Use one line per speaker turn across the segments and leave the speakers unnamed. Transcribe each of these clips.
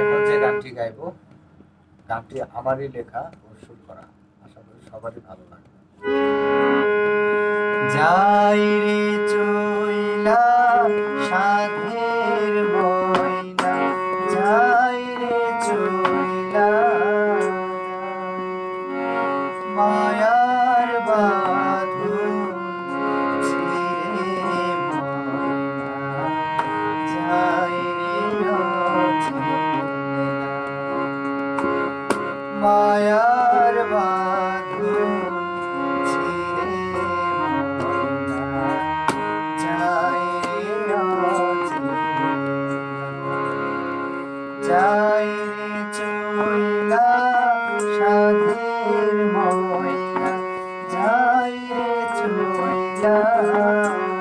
এখন যে গানটি গাইবো, গানটি আমারই লেখা ও সুর করা। আশা করি সবারই ভালো লাগবে। যাই রে যাই রে চইলা মায়ার মায়ার বাঁধন ছিড়ে চাই চাই চুলা সাধের ময়না যাই রে চুলা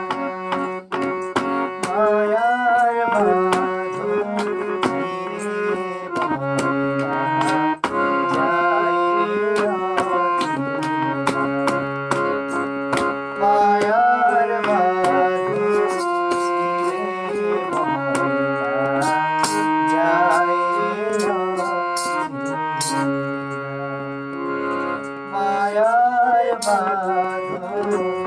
Baba, Baba, Baba, Baba, Baba, Baba, Baba,